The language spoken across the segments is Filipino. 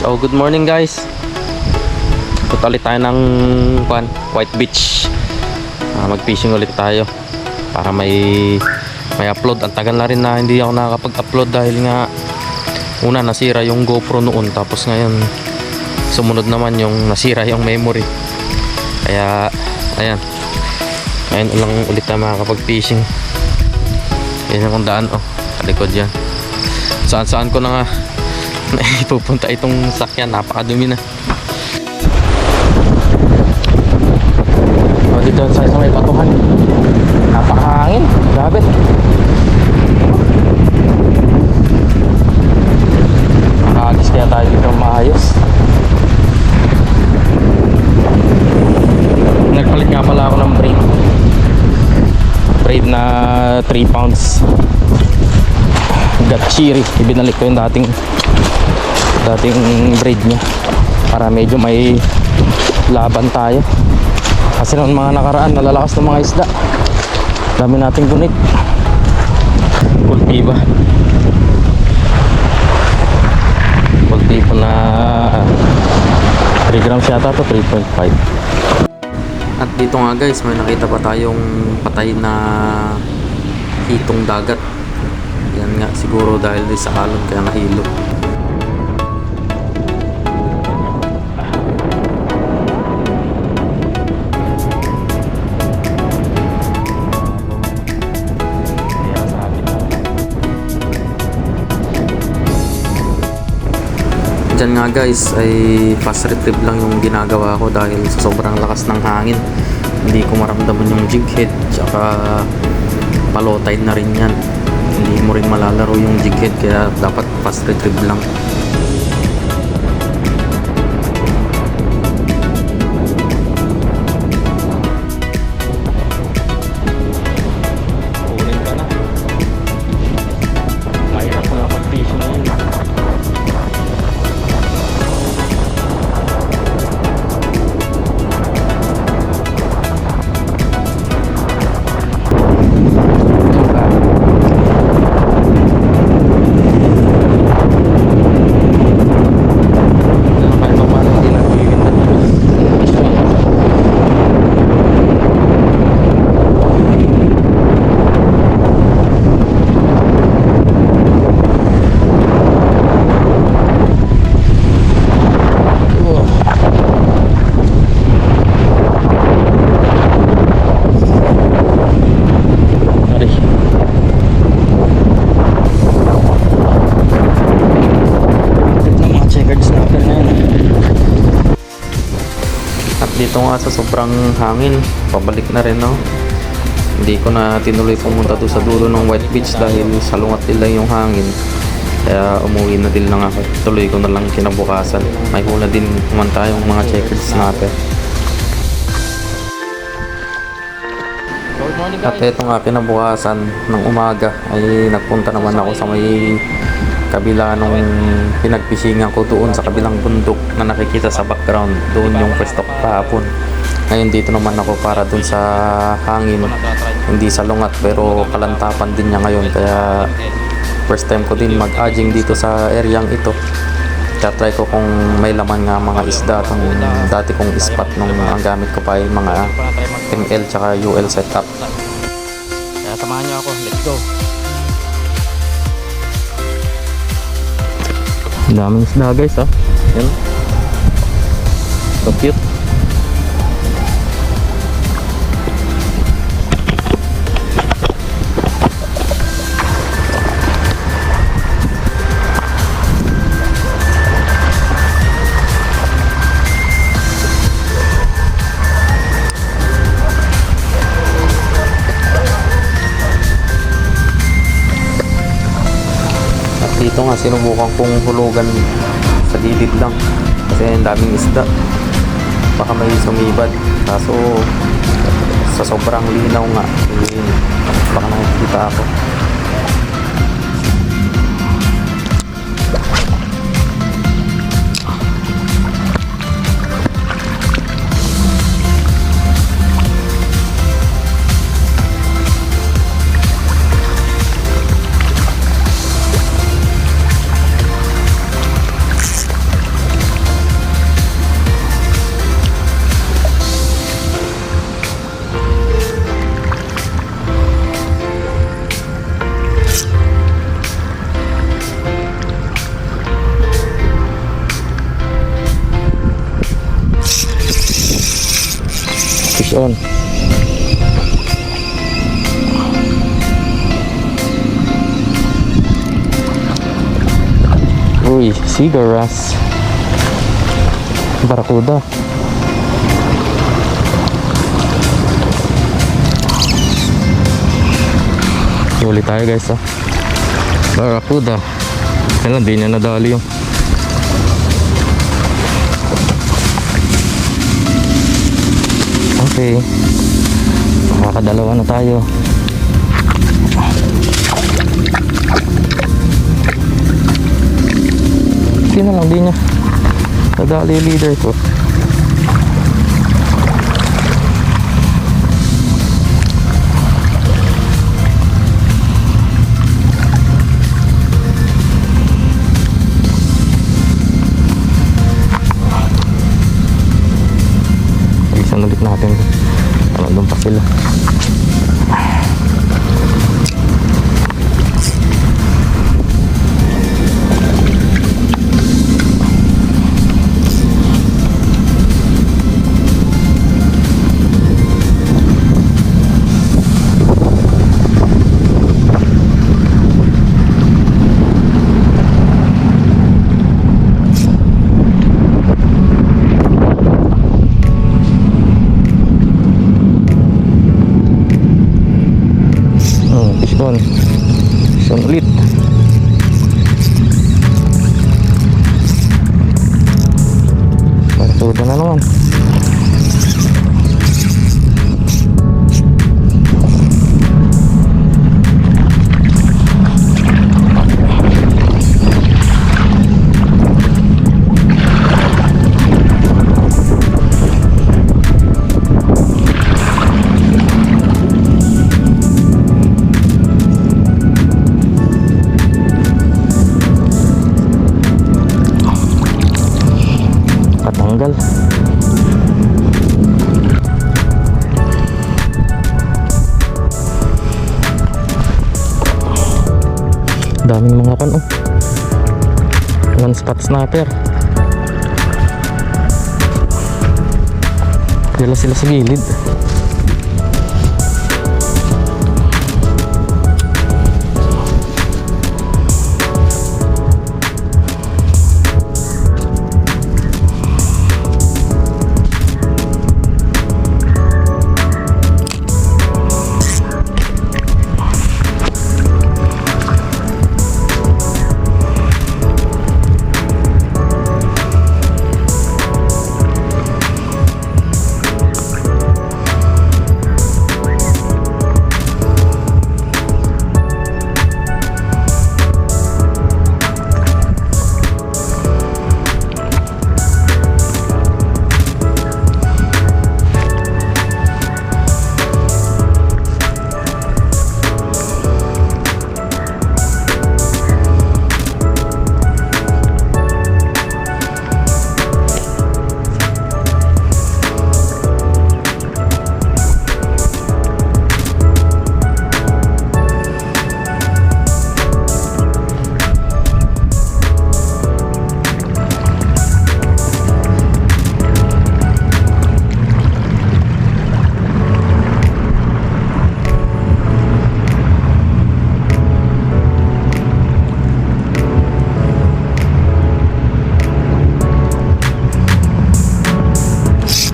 So, good morning guys. Punta tayo ng kwan, White Beach. Ah, mag-fishing ulit tayo para may may upload. Ang tagal na rin na hindi ako nakakapag-upload dahil nga una nasira yung GoPro noon tapos ngayon sumunod naman yung nasira yung memory. Kaya ayan. Ngayon lang ulit tayo makakapag-fishing. Yan yung daan oh, sa likod yan. Saan-saan ko na nga ipupunta itong sakyan napakadumi na. O dito sa isang may patuhan. Napakahangin. Grabe. Makakagis kaya tayo dito maayos. Nagpalit nga pala ako ng braid braid na 3 pounds. Gatchiri ibinalik ko yung dating dating braid niya. Para medyo may laban tayo. Kasi noon mga nakaraan nalalakas ng mga isda. Dami nating gunit kultiba. Kultibo na 3 grams yata to 3.5 at dito nga guys may nakita pa tayong patay na hitong dagat. Yan nga siguro dahil sa alon kaya nahilo Diyan nga guys ay fast retrieve lang yung ginagawa ko dahil sa sobrang lakas ng hangin. Hindi ko maramdaman yung jig head tsaka palotide na rin yan. Hindi mo rin malalaro yung jig head kaya dapat fast retrieve lang dito nga sa sobrang hangin, pabalik na rin no. Hindi ko na tinuloy pumunta doon sa dulo ng White Beach dahil salungat nila yung hangin. Kaya umuwi na din lang ako. Tuloy ko na lang kinabukasan. May hula din naman tayong mga checkered snapper. At ito nga kinabukasan ng umaga ay nagpunta naman ako sa may kabila nung pinagpisingan ko doon sa kabilang bundok na nakikita sa background doon yung pwesto kahapon. Ngayon dito naman ako para doon sa hangin. Hindi sa lungat pero kalantapan din niya ngayon. Kaya first time ko din mag-aging dito sa areang ito. Kaya try ko kung may laman nga mga isda itong dati kong spot nung ang gamit ko pa ay mga ML tsaka UL setup. Kaya samahan niyo ako. Let's go daming isda guys ha. Yan. So cute. Nga sinubukan kong hulugan sa gilid lang. Kasi ang daming isda. Baka may sumibad. Kaso sa sobrang linaw nga eh, baka nakikita ako Uy, cigaras. Barakuda. Huli tayo guys oh. Barakuda. Kailan di niya nadali yung Okay. Makakadalawa na tayo. Sino lang din niya. Nadali yung leader ko. Isan ulit natin. Ano doon pa sila. Patanggal. Daming mga kan oh. Spot snapper. Dila sila sa gilid.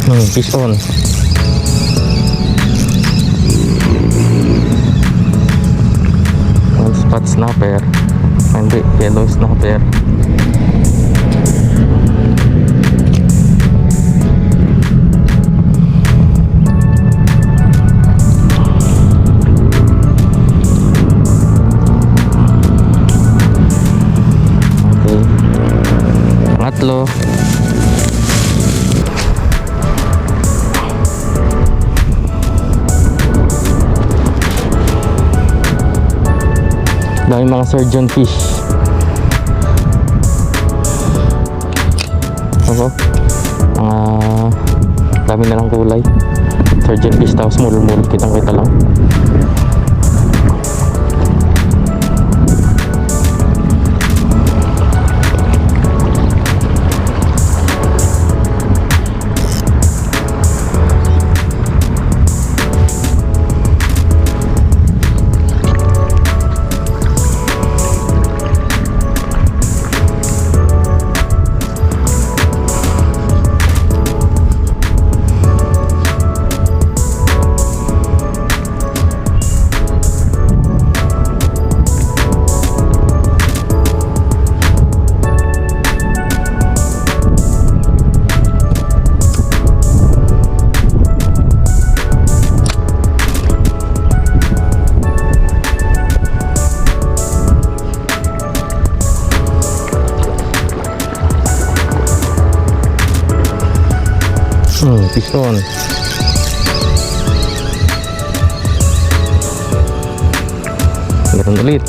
Hmm, fish on. One spot snapper. Hindi, yellow snapper. Mga surgeon fish. Ako. Mga dami na lang kulay. Surgeon fish tapos mulmul. Kitang kita lang. Piston. Ganun ulit.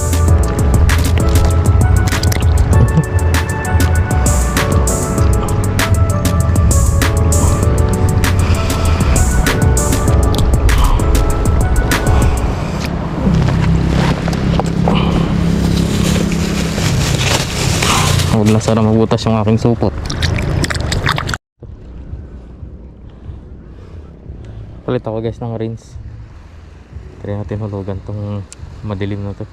Huwag na sana mabutas yung aking supot. Palit ako guys ng rinse. Try natin hulugan tong madilim na to.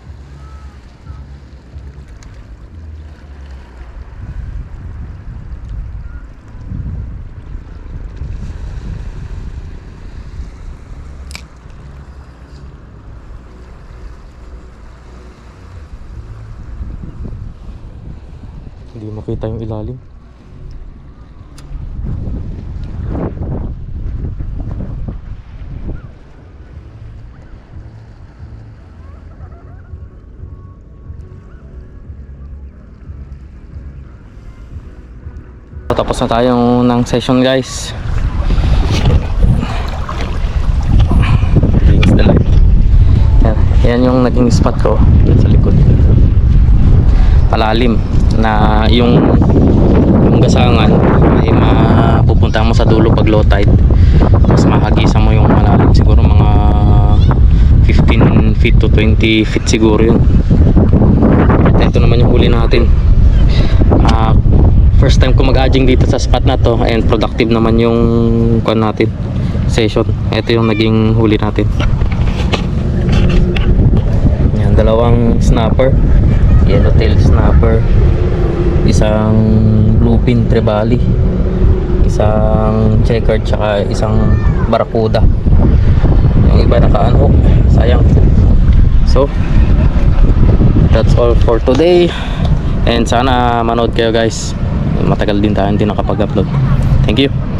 Hindi makita yung ilalim. Tapos na tayo ng session guys. Brings the light. Yan, yan yung naging spot ko dun sa likod. Palalim na yung yung gasangan ay mapupunta mo sa dulo pag low tide. Tapos mahagisan mo yung malalim siguro mga 15 feet to 20 feet siguro yun. Ito naman yung huli natin. Ah, first time ko mag-adjing dito sa spot na to. And productive naman yung kwan natin session. Ito yung naging huli natin. Yan dalawang snapper. Yellowtail snapper. Isang bluefin trevally isang checkered tsaka isang barracuda. Yung iba naka-unhook. Sayang. So that's all for today. And sana manood kayo guys matagal din tayo hindi nakapag-upload. Thank you